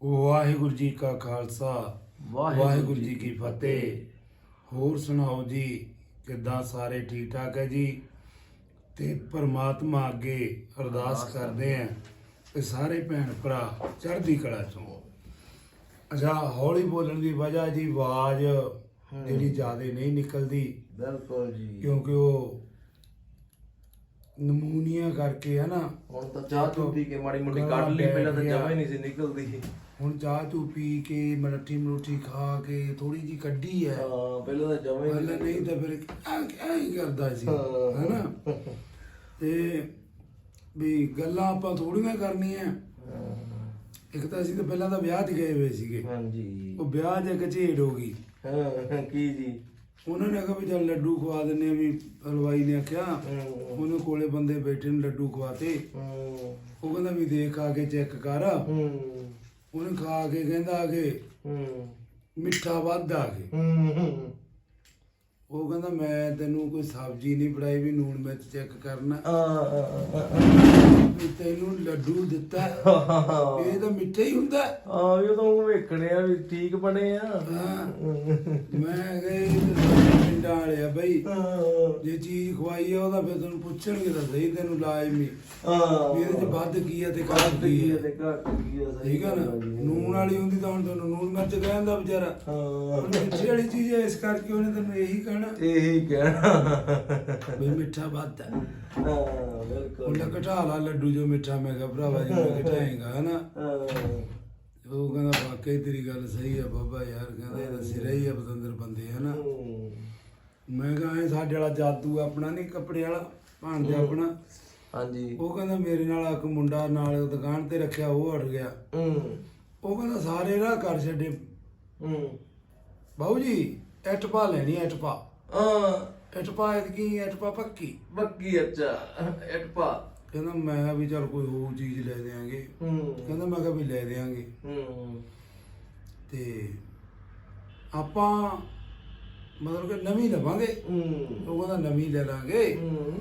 ਵਾਹਿਗੁਰੂ ਜੀ ਕਾ ਖਾਲਸਾ ਵਾਹਿਗੁਰੂ ਜੀ ਕੀ ਫਤਿਹ। ਹੋਰ ਸੁਣਾਓ ਜੀ ਕਿੱਦਾਂ ਸਾਰੇ ਠੀਕ ਠਾਕ ਹੈ ਜੀ? ਤੇ ਪਰਮਾਤਮਾ ਅੱਗੇ ਅਰਦਾਸ ਕਰਦੇ ਆਂ ਕਿ ਸਾਰੇ ਭੈਣ ਭਰਾ ਚੜ੍ਹਦੀ ਕਲਾ ਚੋਂ ਅੱਛਾ ਹੌਲੀ ਬੋਲਣ ਦੀ ਵਜ੍ਹਾ ਜੀ ਆਵਾਜ਼ ਜਿਹੜੀ ਜ਼ਿਆਦਾ ਨਹੀਂ ਨਿਕਲਦੀ ਬਿਲਕੁਲ ਜੀ। ਕਿਉਂਕਿ ਉਹ ਨਮੂਨੀਆ ਕਰਕੇ ਹੈ ਨਾ ਹੁਣ ਤਾਂ ਚਾਹ ਚੂ ਪੀ ਕੇ ਮਾੜੀ ਮੋਟੀ ਕੱਢ ਲਈ ਪਹਿਲਾਂ ਤਾਂ। ਜਮਾ ਹੀ ਨਹੀਂ ਸੀ ਨਿਕਲਦੀ। ਹੁਣ ਚਾਹ ਚੂ ਪੀ ਕੇ ਮਲੱਠੀ ਮਲੂਠੀ ਖਾ ਕੇ ਥੋੜੀ ਜੀ ਕੱਢੀ ਹੈ। ਹਾਂ ਪਹਿਲਾਂ ਤਾਂ ਜਮਾ ਪਹਿਲਾਂ ਨਹੀਂ ਤਾਂ ਫਿਰ ਐਂ ਹੀ ਕਰਦਾ ਸੀ। ਹਾਂ। ਹੈਨਾ? ਤੇ ਵੀ ਗੱਲਾਂ ਆਪਾਂ ਥੋੜੀਆਂ ਕਰਨੀਆਂ। ਇੱਕ ਤਾਂ ਅਸੀਂ ਤਾਂ ਪਹਿਲਾਂ ਤਾਂ ਵਿਆਹ 'ਤੇ ਗਏ ਹੋਏ ਸੀਗੇ। ਹਾਂਜੀ। ਉਹ ਵਿਆਹ 'ਚ ਕਚੇੜ ਹੋ ਗਈ। ਹਾਂ ਕੀ ਜੀ? ਉਹਨਾਂ ਨੇ ਆਖਿਆ ਵੀ ਚੱਲ ਲੱਡੂ ਖਵਾ ਦਿੰਨੇ ਆ ਵੀ ਹਲਵਾਈ ਨੇ ਆਖਿਆ। ਉਹਨੇ ਕੋਲੇ ਬੰਦੇ ਬੈਠੇ ਨੇ ਲੱਡੂ ਖਵਾਤੇ। ਉਹ ਕਹਿੰਦਾ ਵੀ ਦੇਖ ਆ ਕੇ ਚੈੱਕ ਕਰ। ਉਹਨੇ ਖਾ ਕੇ ਕਹਿੰਦਾ ਕਿ ਹੂੰ। ਮਿੱਠਾ ਵੱਧ ਆ ਕੇ। ਹੂੰ ਉਹ ਕਹਿੰਦਾ ਮੈਂ ਤੈਨੂੰ ਕੋਈ ਸਬਜ਼ੀ ਨਹੀਂ ਫੜਾਈ ਵੀ ਨੂਣ ਮਿਰਚ ਚੈੱਕ ਕਰਨਾ। ਆ ਵੀ ਤੈਨੂੰ ਲੱਡੂ ਦਿੱਤਾ। ਇਹ ਤਾਂ ਮਿੱਠਾ ਹੀ ਹੁੰਦਾ। ਆ ਵੀ ਉਹ ਤਾਂ ਉਹ ਵੇਖਣੇ ਆ ਵੀ ਠੀਕ ਬਣੇ ਆ। ਹਾਂ। ਮੈਂ ਗਏ ਪਿੰਡਾਂ ਆ ਬਈ। ਜੇ ਚੀਜ਼ ਖਵਾਈ ਆ ਉਹਦਾ ਫਿਰ ਤੈਨੂੰ ਪੁੱਛਣਗੇ ਤਾਂ ਸਹੀ ਤੈਨੂੰ ਲਾਜ਼ਮੀ। ਵੀ ਇਹਦੇ ਚ ਵੱਧ ਕੀ ਆ ਤੇ ਘੱਟ ਕੀ ਆ ਆ। ਤੇ ਘੱਟ ਕੀ ਆ ਸਹੀ ਠੀਕ ਆ ਨਾ? ਗੱਲ ਜੀ। ਨੂਣ ਵਾਲੀ ਹੁੰਦੀ ਤਾਂ ਹੁਣ ਤੈਨੂੰ ਨੂਣ ਮਿਰਚ ਕਹਿੰਦਾ ਵਿਚਾਰਾ। ਹਾਂ। ਹੁਣ ਮਿੱਠੀ ਵਾਲੀ ਚੀਜ਼ ਹੈ ਇਸ ਕਰਕੇ ਉਹਨੇ ਤੈਨੂੰ ਇਹੀ ਕਹਿਣਾ ਇਹੀ ਕਹਿਣਾ। ਵੀ ਮਿੱਠਾ ਵੱਧ ਹੈ। ਹਾਂ ਉਹ ਬਿਲਕੁਲ ਘਟਾ ਲਾ ਲੱਡੂ ਜੋ ਮਿੱਠਾ। ਮੈਂ ਕਿਹਾ ਭਰਾਵਾ ਜੀ ਮੈਂ ਘਟਾਏਗਾ ਹਨਾ? ਹਾਂ। ਉਹ ਕਹਿੰਦਾ ਵਾਕਈ ਤੇਰੀ ਗੱਲ ਸਹੀ ਆ ਬਾਬਾ ਯਾਰ ਕਹਿੰਦਾ ਇਹ ਤਾਂ ਸਿਰੇ ਹੀ ਆ ਬਤੰਦਰ ਬੰਦੇ ਹਨਾ? ਹੂੰ। ਮੈਂ ਕਿਹਾ ਇਹ ਸਾਡੇ ਵਾਲਾ ਜਾਦੂ ਆਪਣਾ ਨਹੀਂ ਕੱਪੜੇ ਵਾਲਾ ਭਾਂਦੇ ਆਪਣਾ? ਹਾਂਜੀ। ਉਹ ਕਹਿੰਦਾ ਮੇਰੇ ਨਾਲ ਇੱਕ ਮੁੰਡਾ ਨਾਲ ਦੁਕਾਨ ਤੇ ਰੱਖਿਆ ਉਹ ਹਟ ਗਿਆ। ਹੂੰ। ਉਹ ਕਹਿੰਦਾ ਸਾਰੇ ਰਾਹ ਕਰ ਛੱਡੇ। ਹੂੰ। ਬਾਊ ਜੀ ਐਟਪਾ ਲੈਣੀ ਐਟਪਾ ਆ ਐਟਪਾ ਐਤਕੀ ਐਟਪਾ ਪੱਕੀ? ਬੱਕੀ ਅੱਛਾ। ਐਟਪਾ। ਕਹਿੰਦਾ ਮੈਂ ਵੀ ਚੱਲ ਕੋਈ ਹੋਰ ਚੀਜ਼ ਲੈ ਦੇਾਂਗੇ ਹੂੰ। ਕਹਿੰਦਾ ਮੈਂ ਕਿਹਾ ਵੀ ਲੈ ਦੇਾਂਗੇ ਹੂੰ। ਤੇ ਆਪਾਂ ਮਤਲਬ ਕਿ ਨਵੀਂ ਲਵਾਂਗੇ। ਹੂੰ। ਉਹ ਕਹਿੰਦਾ ਨਵੀਂ ਲੈ ਲਾਂਗੇ। ਹੂੰ।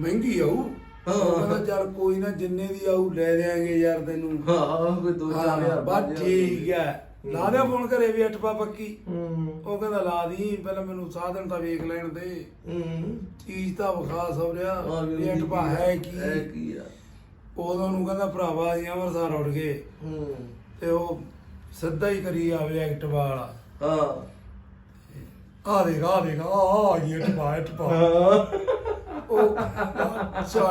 ਮਹਿੰਗੀ ਆਊ। ਕਹਿੰਦਾ ਚੱਲ ਕੋਈ ਨਾ ਜਿੰਨੇ ਦੀ ਆਊ ਲੈ ਦੇਾਂਗੇ ਯਾਰ ਤੈਨੂੰ। ਹਾਂ ਕੋਈ ਦੋ ਚਾਰ ਹਾਂ ਹਜ਼ਾਰ ਬਸ ਠੀਕ ਹੈ। ਲਾ ਦੇ ਫੋਨ ਘਰੇ ਵੀ ਅਟਪਾ ਪੱਕੀ। ਹੂੰ। ਉਹ ਕਹਿੰਦਾ ਲਾ ਦੀ ਪਹਿਲਾਂ ਮੈਨੂੰ ਸਾਧਨ ਤਾਂ ਵੇਖ ਲੈਣ ਦੇ। ਹੂੰ। ਚੀਜ਼ ਤਾਂ ਵਿਖਾ ਸੌਰਿਆ ਹਾਂ ਵੀ ਇਹ ਅਟਪਾ ਹੈ ਕੀ? ਹੈ ਕੀ ਆ? ਉਦੋਂ ਨੂੰ ਕਹਿੰਦਾ ਭਰਾਵਾ ਅਸੀਂ ਅੰਮ੍ਰਿਤਸਰ ਉੱਡ ਗਏ। ਹੂੰ। ਤੇ ਉਹ ਸਿੱਧਾ ਹੀ ਕਰੀ ਆਵੇ ਐਕਟਿਵਾ ਵਾਲਾ। ਹਾਂ। ਆ ਦੇਖ ਆ ਦੇਖ ਆ ਆ ਗਈ ਉਹ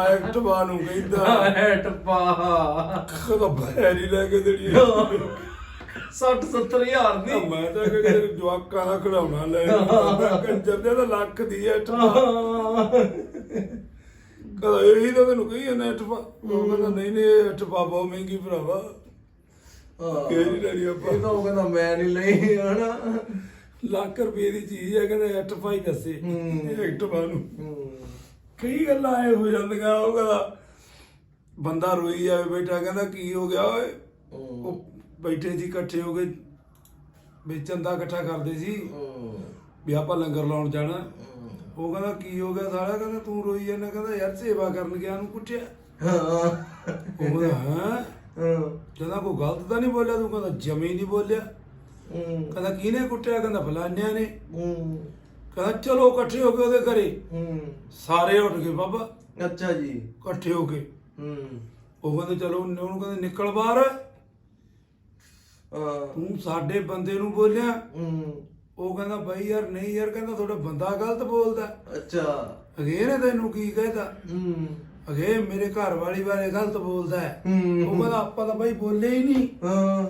ਐਕਟਿਵਾ ਨੂੰ ਕਹਿੰਦਾ ਐਟਪਾ ਕਦਾ ਬੈਰੀ ਲੈ ਕੇ ਦੇਣੀ 60 70 ਹਜ਼ਾਰ ਦੀ। ਮੈਂ ਤਾਂ ਕਿ ਜਵਾਕਾਂ ਦਾ ਖਿਡੌਣਾ ਲੈ ਕੰਜਰ ਦੇ ਤਾਂ ਲੱਖ ਦੀ ਐਕਟਿਵਾ ਕਦਾ ਇਹੀ ਤਾਂ ਤੈਨੂੰ ਕਹੀ ਜਾਂਦਾ ਐਕਟਿਵਾ ਉਹ ਕਹਿੰਦਾ ਨਹੀਂ ਨਹੀਂ ਇਹ ਐਕਟਿਵਾ ਬਹੁਤ ਮਹਿੰਗੀ ਭਰਾਵਾ। ਹਾਂ। ਇਹ ਨਹੀਂ ਲੈਣੀ ਆਪਾਂ? ਇਹ ਤਾਂ ਉਹ ਕਹਿੰਦਾ ਮੈਂ ਨਹੀਂ ਲਈ ਹਨਾ। ਲੱਖ ਰੁਪਏ ਦੀ ਚੀਜ਼ ਹੈ ਕਹਿੰਦਾ ਦੱਸੇ। ਨੂੰ। ਕਈ ਗੱਲਾਂ ਐ ਹੋ ਜਾਂਦੀਆਂ ਉਹ ਕਹਿੰਦਾ ਬੰਦਾ ਰੋਈ ਜਾਵੇ ਬੇਟਾ ਕਹਿੰਦਾ ਕੀ ਹੋ ਗਿਆ ਓਏ? ਉਹ ਬੈਠੇ ਸੀ ਇਕੱਠੇ ਹੋ ਕੇ ਵੇਚਣ ਦਾ ਇਕੱਠਾ ਕਰਦੇ ਸੀ। ਵੀ ਆਪਾਂ ਲੰਗਰ ਲਾਉਣ ਜਾਣਾ। ਉਹ ਕਹਿੰਦਾ ਕੀ ਹੋ ਗਿਆ ਸਾਲਾ ਕਹਿੰਦਾ ਤੂੰ ਰੋਈ ਜਾਂਦਾ। ਕਹਿੰਦਾ ਯਾਰ ਸੇਵਾ ਕਰਨ ਗਿਆ ਨੂੰ ਕੁੱਟਿਆ ਹਾਂ। ਉਹ ਕਹਿੰਦਾ ਹਾਂ? ਕਹਿੰਦਾ ਕੋਈ ਗਲਤ ਤਾਂ ਨਹੀਂ ਬੋਲਿਆ ਤੂੰ? ਕਹਿੰਦਾ ਜਮੀ ਨਹੀਂ ਬੋਲਿਆ। ਕਹਿੰਦਾ ਕਿਹਨੇ ਕੁੱਟਿਆ? ਕਹਿੰਦਾ ਫਲਾਨਿਆਂ ਨੇ। ਕਹਿੰਦਾ ਚਲੋ ਇਕੱਠੇ ਹੋ ਕੇ ਉਹਦੇ ਘਰੇ। ਸਾਰੇ ਉੱਠ ਗਏ ਬਾਬਾ। ਅੱਛਾ ਜੀ। ਇਕੱਠੇ ਹੋ ਕੇ। ਉਹ ਕਹਿੰਦੇ ਚਲੋ ਉਹਨੂੰ ਕਹਿੰਦੇ ਨਿਕਲ ਬਾਹਰ। ਤੂੰ ਸਾਡੇ ਬੰਦੇ ਨੂੰ ਬੋਲਿਆ? ਹੂੰ। ਉਹ ਕਹਿੰਦਾ ਬਾਈ ਯਾਰ ਨਹੀਂ ਯਾਰ ਕਹਿੰਦਾ ਤੁਹਾਡਾ ਬੰਦਾ ਗਲਤ ਬੋਲਦਾ ਅੱਛਾ। ਅਗੇ ਨੇ ਤੈਨੂੰ ਕੀ ਕਹਿਦਾ? ਹੂੰ। ਅਗੇ ਮੇਰੇ ਘਰ ਵਾਲੀ ਬਾਰੇ ਗਲਤ ਬੋਲਦਾ ਹੈ। ਉਹ ਕਹਿੰਦਾ ਆਪਾਂ ਤਾਂ ਬਾਈ ਬੋਲੇ ਹੀ ਨਹੀਂ। ਹਾਂ।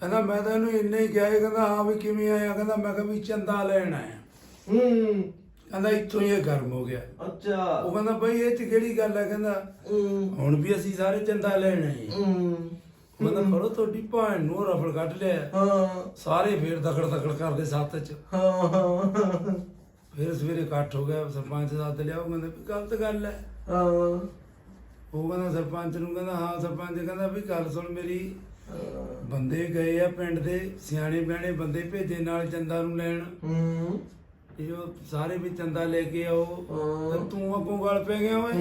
ਕਹਿੰਦਾ ਮੈਂ ਤਾਂ ਇਹਨੂੰ ਇੰਨਾ ਹੀ ਕਿਹਾ ਇਹ ਕਹਿੰਦਾ ਹਾਂ ਵੀ ਕਿਵੇਂ ਆਇਆ? ਕਹਿੰਦਾ ਮੈਂ ਕਿਹਾ ਵੀ ਚੰਦਾ ਲੈਣ ਆਇਆ। ਹੂੰ। ਕਹਿੰਦਾ ਇੱਥੋਂ ਹੀ ਇਹ ਗਰਮ ਹੋ ਗਿਆ। ਅੱਛਾ। ਉਹ ਕਹਿੰਦਾ ਬਾਈ ਇਹ ਚ ਕਿਹੜੀ ਗੱਲ ਹੈ? ਕਹਿੰਦਾ ਹੂੰ। ਹੁਣ ਵੀ ਅਸੀਂ ਸਾਰੇ ਚੰਦਾ ਲੈਣ ਆਏ ਹੂੰ। ਕਹਿੰਦਾ ਫੜੋ ਤੁਹਾਡੀ ਭੈਣ ਨੂੰ ਰਫਲ ਕੱਢ ਲਿਆ। ਹਾਂ। ਸਾਰੇ ਫੇਰ ਦਖੜ ਦਖੜ ਕਰਦੇ ਸੱਤ ਚ। ਹਾਂ। ਹਾਂ ਫਿਰ ਸਵੇਰੇ ਇਕੱਠ ਹੋ ਗਿਆ ਸਰਪੰਚ ਸੱਦ ਲਿਆ ਉਹ ਕਹਿੰਦਾ ਵੀ ਗਲਤ ਗੱਲ ਹੈ। ਹਾਂ। ਉਹ ਕਹਿੰਦਾ ਸਰਪੰਚ ਨੂੰ ਕਹਿੰਦਾ ਹਾਂ ਸਰਪੰਚ ਕਹਿੰਦਾ ਵੀ ਗੱਲ ਸੁਣ ਮੇਰੀ। ਬੰਦੇ ਗਏ ਆ ਪਿੰਡ ਦੇ ਸਿਆਣੇ ਬਿਆਣੇ ਬੰਦੇ ਭੇਜੇ ਨਾਲ ਚੰਦਾ ਨੂੰ ਲੈਣ। ਹੂੰ। ਤੇ ਜੋ ਸਾਰੇ ਵੀ ਚੰਦਾ ਲੈ ਕੇ ਆਓ। ਤੇ ਤੂੰ ਅੱਗੋਂ ਗਲ ਪੈ ਗਿਆ ਓਏ।